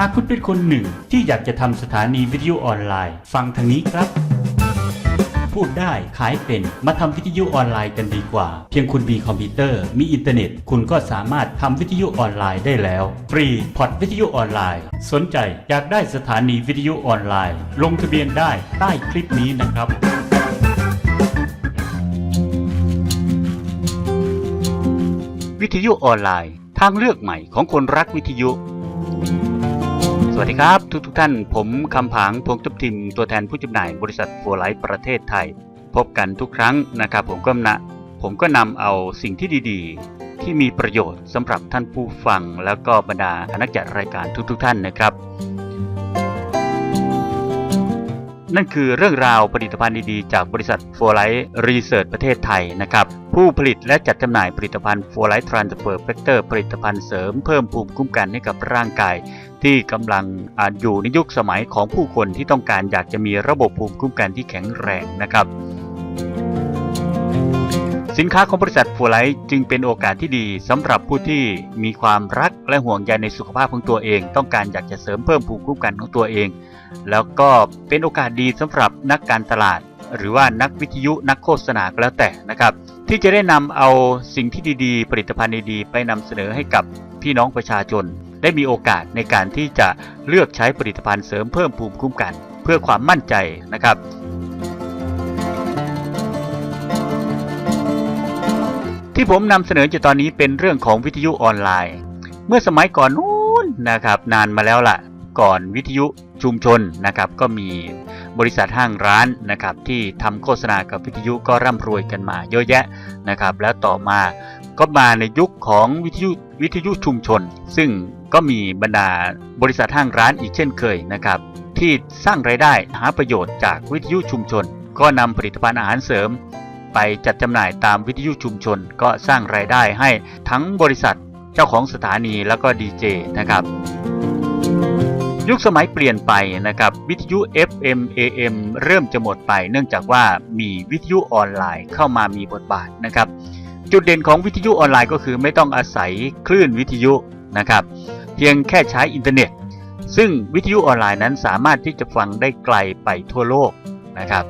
หากคุณเป็นคนหนึ่งที่อยากจะทำสถานีวิทยุออนไลน์ ฟังทางนี้ครับ พูดได้ขายเป็นมาทำวิทยุออนไลน์กันดีกว่า เพียงคุณมีคอมพิวเตอร์ มีอินเทอร์เน็ต คุณก็สามารถทำวิทยุออนไลน์ได้แล้ว ฟรีพอร์ตวิทยุออนไลน์ สนใจอยากได้สถานีวิทยุออนไลน์ ลงทะเบียนได้ใต้คลิปนี้นะครับวิทยุออนไลน์ ทางเลือกใหม่ของคนรักวิทยุ สวัสดีครับ ทุกทุกท่าน ผมคำผางพงทุบทิม ตัวแทนผู้จำหน่ายบริษัทฟัวไลท์ประเทศไทย พบกันทุกครั้งนะครับ ผมก็นะผมก็นำเอาสิ่งที่ดีๆ ที่มีประโยชน์สำหรับท่านผู้ฟัง แล้วก็บรรดานักจัดรายการทุกๆทท่านนะครับ นั่นคือเรื่องราวผลิตภัณฑ์ดีๆ จากบริษัทโฟไลท์รีเสิร์ชประเทศไทยนะครับผู้ผลิตและจัดจำหน่ายผลิตภัณฑ์โฟไลท์ทรานสเฟอร์เฟกเตอร์ผลิตภัณฑ์เสริมเพิ่มภูมิคุ้มกันให้กับร่างกาย ที่กำลังออยู่ในยุคสมัยของผู้คนที่ต้องการอยากจะมีระบบภูมิคุ้มกันที่แข็งแรงนะครับ สินค้าของบริษัทโฟไลท์จึงเป็นโอกาสที่ดีสำหรับผู้ที่มีความรักและห่วงใยในสุขภาพของตัวเอง ต้องการอยากจะเสริมเพิ่มภูมิคุ้มกันของตัวเอง แล้วก็เป็นโอกาสดีสำหรับนักการตลาด หรือว่านักวิทยุนักโฆษณาก็แล้วแต่นะครับ ที่จะได้นำเอาสิ่งที่ดีๆ ผลิตภัณฑ์ดีๆไปนำเสนอให้กับพี่น้องประชาชน ได้มีโอกาสในการที่จะเลือกใช้ผลิตภัณฑ์เสริมเพิ่มภูมิคุ้มกัน เพื่อความมั่นใจนะครับ ที่ผมนำเสนออยู่ตอนนี้เป็นเรื่องของวิทยุออนไลน์ เมื่อสมัยก่อนนู้นนะครับนานมาแล้วล่ะ ก่อนวิทยุชุมชนนะครับก็มีบริษัทห้างร้านนะครับที่ทำโฆษณากับวิทยุก็ร่ำรวยกันมาเยอะแยะนะครับ แล้วต่อมาก็มาในยุคของวิทยุวิทยุชุมชน ซึ่งก็มีบรรดาบริษัทห้างร้านอีกเช่นเคยนะครับที่สร้างรายได้หาประโยชน์จากวิทยุชุมชน ก็นำผลิตภัณฑ์อาหารเสริม ไปจัดจำหน่ายตามวิทยุชุมชน ก็สร้างรายได้ให้ทั้งบริษัทเจ้าของสถานีแล้วก็ดีเจนะครับ ยุคสมัยเปลี่ยนไปนะครับ วิทยุ FM AM เริ่มจะหมดไป เนื่องจากว่ามีวิทยุออนไลน์เข้ามามีบทบาทนะครับ จุดเด่นของวิทยุออนไลน์ก็คือไม่ต้องอาศัยคลื่นวิทยุนะครับ เพียงแค่ใช้อินเทอร์เน็ต ซึ่งวิทยุออนไลน์นั้นสามารถที่จะฟังได้ไกลไปทั่วโลกนะครับ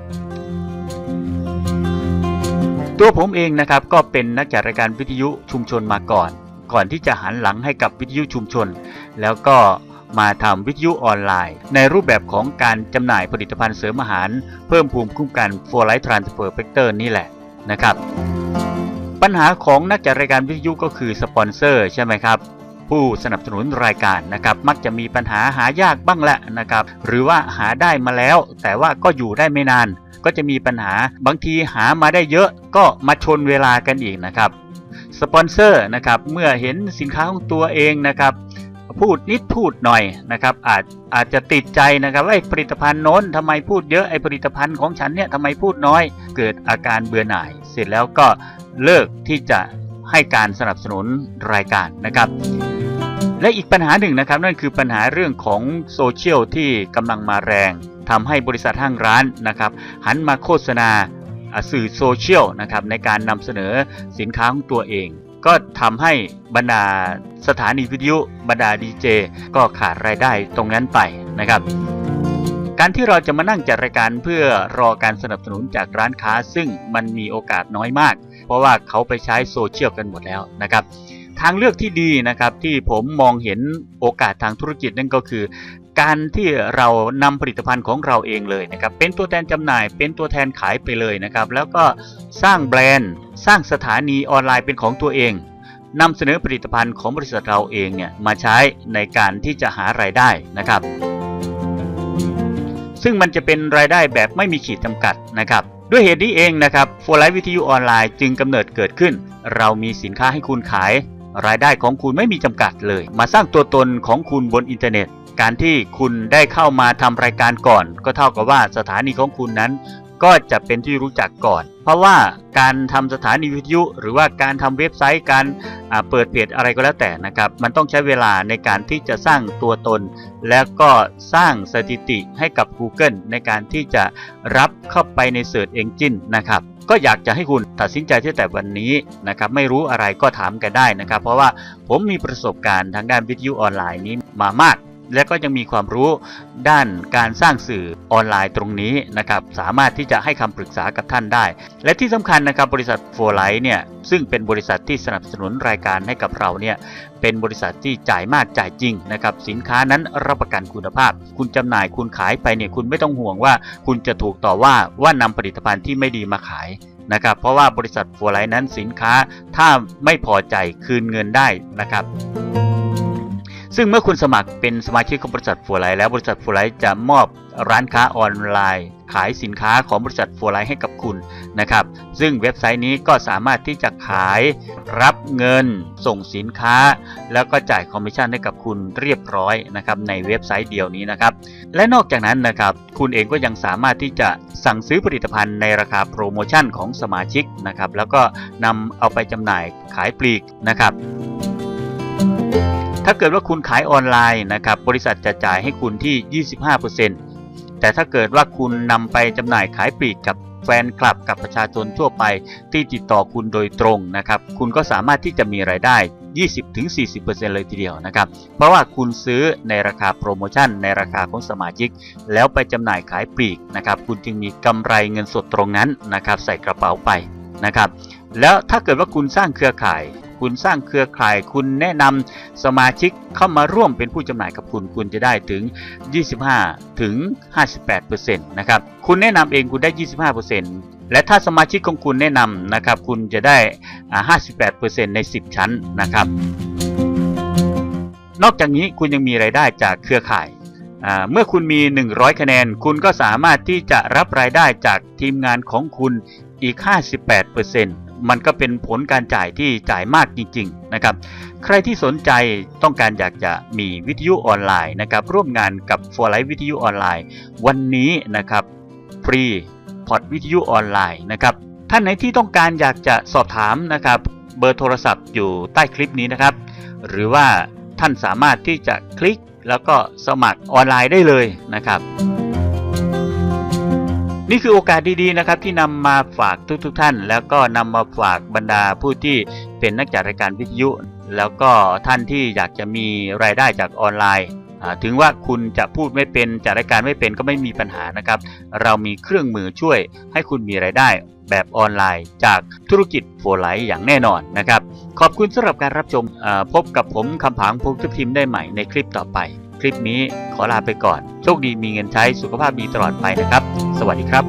ตัวผมเองนะครับก็เป็นนักจัดรายการวิทยุชุมชนมาก่อน ก่อนที่จะหันหลังให้กับวิทยุชุมชน แล้วก็มาทำวิทยุออนไลน์ ในรูปแบบของการจำหน่ายผลิตภัณฑ์เสริมอาหาร เพิ่มภูมิคุ้มกัน for Life Transfer Factor นี่แหละนะครับ ปัญหาของนักจัดรายการวิทยุก็คือสปอนเซอร์ใช่ไหมครับ ผู้สนับสนุนรายการนะครับมักจะมีปัญหาหายากบ้างแหละนะครับ หรือว่าหาได้มาแล้ว แต่ว่าก็อยู่ได้ไม่นาน ก็จะมีปัญหาบางทีหามาได้เยอะก็มาชนเวลากันอีกนะครับสปอนเซอร์นะครับเมื่อเห็นสินค้าของตัวเองนะครับ พูดนิดพูดหน่อยนะครับ อาจอาจจะติดใจนะครับว่าไอ้ผลิตภัณฑ์โน้นทำไมพูดเยอะไอ้ผลิตภัณฑ์ของฉันเนี่ยทำไมพูดน้อย เกิดอาการเบื่อหน่าย เสร็จแล้วก็เลิกที่จะให้การสนับสนุนรายการนะครับ และอีกปัญหาหนึ่งนะครับ นั่นคือปัญหาเรื่องของโซเชียลที่กำลังมาแรงทำให้บริษัทห้างร้านนะครับ หันมาโฆษณาอ่าสื่อโซเชียลนะครับในการนำเสนอสินค้าของตัวเอง ก็ทำให้บรรดาสถานีวิทยุบรรดาดีเจก็ขาดรายได้ตรงนั้นไปนะครับการที่เราจะมานั่งจัดรายการเพื่อรอการสนับสนุนจากร้านค้า ซึ่งมันมีโอกาสน้อยมาก เพราะว่าเขาไปใช้โซเชียลกันหมดแล้วนะครับ ทางเลือกที่ดีนะครับที่ผมมองเห็นโอกาสทางธุรกิจนั่นก็คือ การที่เรานำผลิตภัณฑ์ของเราเองเลยนะครับเป็นตัวแทนจำหน่าย เป็นตัวแทนขายไปเลยนะครับแล้วก็สร้างแบรนด์ สร้างสถานีออนไลน์เป็นของตัวเองนำเสนอผลิตภัณฑ์ของบริษัทเราเองเนี่ยมาใช้ในการที่จะหารายได้นะครับ ซึ่งมันจะเป็นรายได้แบบไม่มีขีดจำกัดนะครับ ด้วยเหตุนี้เองนะครับโฟไลท์วิทยุออนไลน์จึงกำเนิดเกิดขึ้น เรามีสินค้าให้คุณขาย รายได้ของคุณไม่มีจำกัดเลย มาสร้างตัวตนของคุณบนอินเทอร์เน็ต การที่คุณได้เข้ามาทำรายการก่อน ก็เท่ากับว่าสถานีของคุณนั้น ก็จะเป็นที่รู้จักก่อน เพราะว่าการทำสถานีวิทยุ หรือว่าการทำเว็บไซต์การเปิดเพจอะไรก็แล้วแต่นะครับ มันต้องใช้เวลาในการที่จะสร้างตัวตน แล้วก็สร้างสถิติให้กับ Google ในการที่จะรับเข้าไปใน Search Engine นะครับ ก็อยากจะให้คุณตัดสินใจที่แต่วันนี้นะครับไม่รู้อะไรก็ถามกันได้นะครับ เพราะว่าผมมีประสบการณ์ทางด้านวิทยุออนไลน์นี้มามาก และก็ยังมีความรู้ด้านการสร้างสื่อออนไลน์ตรงนี้นะครับสามารถที่จะให้คำปรึกษากับท่านได้ และที่สำคัญนะครับบริษัทโฟไลท์เนี่ยซึ่งเป็นบริษัทที่สนับสนุนรายการให้กับเราเนี่ยเป็นบริษัทที่จ่ายมากจ่ายจริงนะครับสินค้านั้นรับประกันคุณภาพ คุณจำหน่ายคุณขายไปเนี่ยคุณไม่ต้องห่วงว่า คุณจะถูกต่อว่าว่านำผลิตภัณฑ์ที่ไม่ดีมาขายนะครับเพราะว่าบริษัทโฟไลท์นั้นสินค้าถ้าไม่พอใจคืนเงินได้นะครับ ซึ่งเมื่อคุณสมัครเป็นสมาชิกของบริษัทฟัวไลแล้วบริษัทฟัวไลจะมอบร้านค้าออนไลน์ ขายสินค้าของบริษัทฟัวไลให้กับคุณนะครับ ซึ่งเว็บไซต์นี้ก็สามารถที่จะขายรับเงิน ส่งสินค้า แล้วก็จ่ายคอมมิชชั่นให้กับคุณเรียบร้อยนะครับในเว็บไซต์เดียวนี้นะครับ และนอกจากนั้นนะครับคุณเองก็ยังสามารถที่จะสั่งซื้อผลิตภัณฑ์ในราคาโปรโมชั่นของสมาชิกนะครับแล้วก็นำเอาไปจำหน่ายขายปลีกนะครับ ถ้าเกิดว่าคุณขายออนไลน์นะครับบริษัทจะจ่ายให้คุณที่ 25%แต่ถ้าเกิดว่าคุณนำไปจำหน่ายขายปลีกกับแฟนคลับกับประชาชนทั่วไปที่ติดต่อคุณโดยตรงนะครับ คุณก็สามารถที่จะมีรายได้ 20-40%เลยทีเดียวนะครับ เพราะว่าคุณซื้อในราคาโปรโมชั่น ในราคาของสมาชิก แล้วไปจำหน่ายขายปลีกนะครับ คุณจึงมีกำไรเงินสดตรงนั้นนะครับ ใส่กระเป๋าไปนะครับ แล้วถ้าเกิดว่าคุณสร้างเครือข่าย คุณสร้างเครือข่าย คุณแนะนำสมาชิกเข้ามาร่วมเป็นผู้จำหน่ายกับคุณ คุณจะได้ถึง 25 ถึง 58%นะครับ คุณแนะนำเองคุณได้ 25%และถ้าสมาชิกของคุณแนะนำนะครับ คุณจะได้ 58%ใน 10 ชั้นนะครับ นอกจากนี้คุณยังมีรายได้จากเครือข่ายเมื่อคุณมี 100 คะแนน คุณก็สามารถที่จะรับรายได้จากทีมงานของคุณอีก 58% มันก็เป็นผลการจ่ายที่จ่ายมากจริง ๆ นะครับ ใครที่สนใจต้องการอยากจะมีวิทยุออนไลน์นะครับ ร่วมงานกับ For Life วิทยุออนไลน์ วันนี้นะครับฟรีพอร์ตวิทยุออนไลน์นะครับ ท่านไหนที่ต้องการอยากจะสอบถามนะครับ เบอร์โทรศัพท์อยู่ใต้คลิปนี้นะครับ หรือว่าท่านสามารถที่จะคลิกแล้วก็สมัครออนไลน์ได้เลยนะครับ นี่คือโอกาสดีๆนะครับที่นำมาฝากทุกๆท่าน แล้วก็นำมาฝากบรรดาผู้ที่เป็นนักจัดรายการวิทยุ แล้วก็ท่านที่อยากจะมีรายได้จากออนไลน์ถึงว่าคุณจะพูดไม่เป็นจัดรายการไม่เป็นก็ไม่มีปัญหานะครับ เรามีเครื่องมือช่วยให้คุณมีรายได้แบบออนไลน์ จากธุรกิจโฟไลท์อย่างแน่นอนนะครับ ขอบคุณสำหรับการรับชมพบกับผมคำผางพงษ์ทิมได้ใหม่ในคลิปต่อไป คลิปนี้ขอลาไปก่อน โชคดีมีเงินใช้สุขภาพดีตลอดไปนะครับ สวัสดีครับ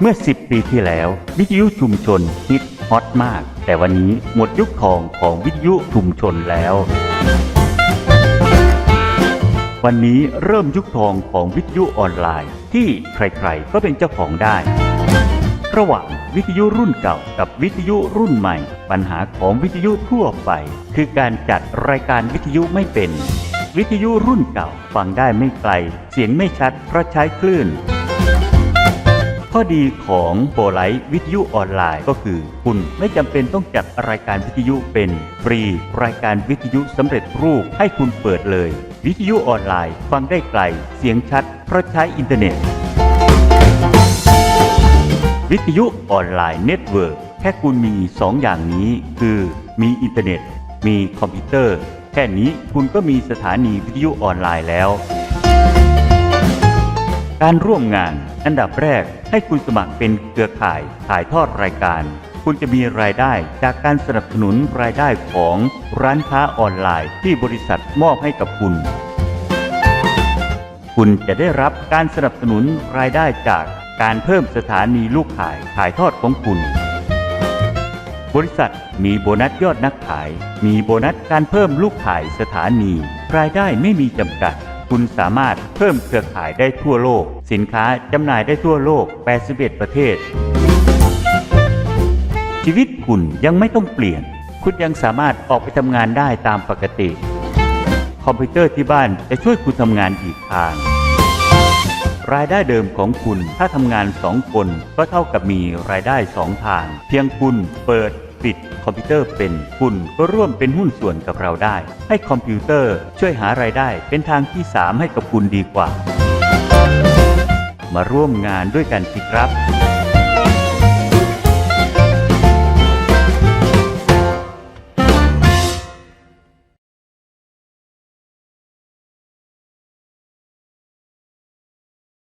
เมื่อ 10 ปีที่แล้ว วิทยุชุมชนฮิตฮอตมาก แต่วันนี้หมดยุคทองของวิทยุชุมชนแล้ว วันนี้เริ่มยุคทองของวิทยุออนไลน์ ที่ใครๆก็เป็นเจ้าของได้ ระหว่างวิทยุรุ่นเก่ากับวิทยุรุ่นใหม่ ปัญหาของวิทยุทั่วไป คือการจัดรายการวิทยุไม่เป็น วิทยุรุ่นเก่าฟังได้ไม่ไกล เสียงไม่ชัดเพราะใช้คลื่นข้อดีของโปรไลท์วิทยุออนไลน์ก็คือ คุณไม่จำเป็นต้องจัดรายการวิทยุเป็น ฟรี รายการวิทยุสำเร็จรูปให้คุณเปิดเลย วิทยุออนไลน์ ฟังได้ไกล เสียงชัด เพราะใช้อินเทอร์เน็ต วิทยุออนไลน์เน็ตเวิร์กแค่คุณมี 2 อย่างนี้ คือมีอินเทอร์เน็ต มีคอมพิวเตอร์ แค่นี้คุณก็มีสถานีวิทยุออนไลน์แล้ว การร่วมงานอันดับแรกให้คุณสมัครเป็นเครือข่ายถ่ายทอดรายการ คุณจะมีรายได้จากการสนับสนุนรายได้ของร้านค้าออนไลน์ที่บริษัทมอบให้กับคุณ คุณจะได้รับการสนับสนุนรายได้จากการเพิ่มสถานีลูกขายถ่ายทอดของคุณ บริษัทมีโบนัสยอดนักขาย มีโบนัสการเพิ่มลูกขายสถานี รายได้ไม่มีจำกัด คุณสามารถเพิ่มเครือข่ายได้ทั่วโลก สินค้าจำหน่ายได้ทั่วโลก 81 ประเทศ ชีวิตคุณยังไม่ต้องเปลี่ยน คุณยังสามารถออกไปทำงานได้ตามปกติ คอมพิวเตอร์ที่บ้านจะช่วยคุณทำงานอีกทาง รายได้เดิมของคุณถ้าทำงานสองคนก็เท่ากับมีรายได้สองทาง เพียงคุณเปิดปิดคอมพิวเตอร์เป็นคุณก็ร่วมเป็นหุ้นส่วนกับเราได้ ให้คอมพิวเตอร์ช่วยหารายได้เป็นทางที่ 3 ให้กับคุณดีกว่า มาร่วมงานด้วยกันสิครับ